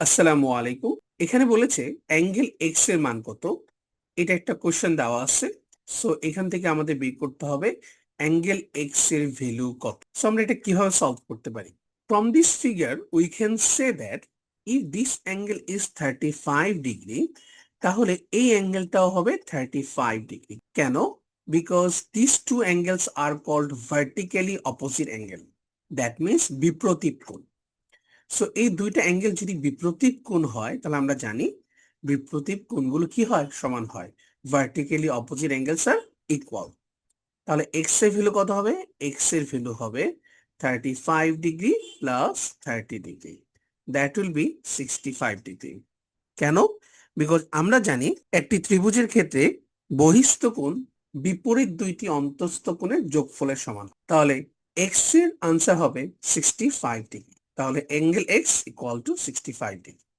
আসসালামু আলাইকুম। এখানে বলেছে অ্যাঙ্গেল এক্সের মান কত? এটা একটা কোশ্চেন দেওয়া আছে। সো এখান থেকে আমাদের বের করতে হবে অ্যাঙ্গেল এক্সের ভ্যালু কত। সো আমরা এটা কীভাবে সলভ করতে পারি? From this figure we can say that if this angle is thirty five degree তাহলে এই অ্যাঙ্গেলটাও হবে থার্টি ফাইভ ডিগ্রি কেন? Because this two angles are called vertically opposite angle that means বিপ্রতীপ কোণ। সো এই দুইটা অ্যাঙ্গেল যদি বিপ্রতীপ কোণ হয়, তাহলে আমরা জানি বিপ্রতীপ কোণগুলো কি হয়? সমান হয়। Vertically opposite angles are equal তাহলে এক্সের ভ্যালু কত হবে? এক্সের ভ্যালু হবে thirty five degree plus thirty degree that will be sixty five degree কেন? বিকজ আমরা জানি একটি ত্রিভুজের ক্ষেত্রে বহিস্থ কোণ বিপরীত দুইটি অন্তস্থ কোণের যোগফলের সমান। তাহলে এক্সের আনসার হবে সিক্সটি ফাইভ ডিগ্রি তাহলে angle X equal to sixty five degree